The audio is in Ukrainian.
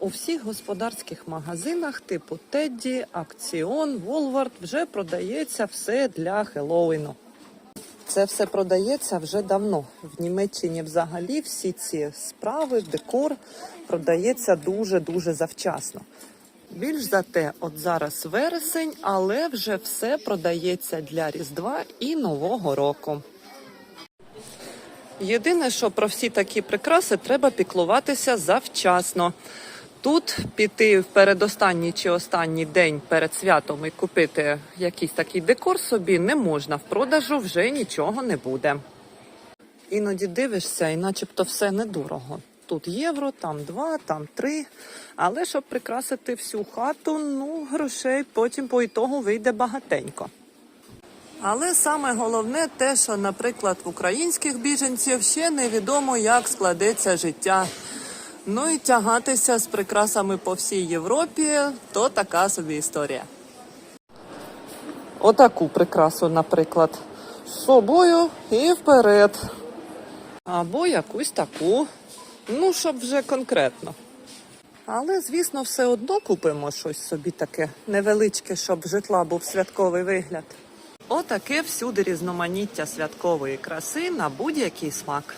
У всіх господарських магазинах типу Тедді, Акціон, Волвард вже продається все для Хеллоуіну. Це все продається вже давно. В Німеччині взагалі всі ці справи, декор продається дуже-дуже завчасно. Більш за те, от зараз вересень, але вже все продається для Різдва і Нового року. Єдине, що про всі такі прикраси треба піклуватися завчасно. Тут піти в передостанній чи останній день перед святом і купити якийсь такий декор собі не можна. В продажу вже нічого не буде. Іноді дивишся, і начебто все недорого. Тут євро, там два, там три. Але щоб прикрасити всю хату, ну грошей потім по ітогу вийде багатенько. Але саме головне те, що, наприклад, в українських біженців ще невідомо, як складеться життя. Ну і тягатися з прикрасами по всій Європі то така собі історія. Отаку прикрасу, наприклад, з собою і вперед. Або якусь таку, ну, щоб вже конкретно. Але, звісно, все одно купимо щось собі таке невеличке, щоб житла був святковий вигляд. Отаке всюди різноманіття святкової краси на будь-який смак.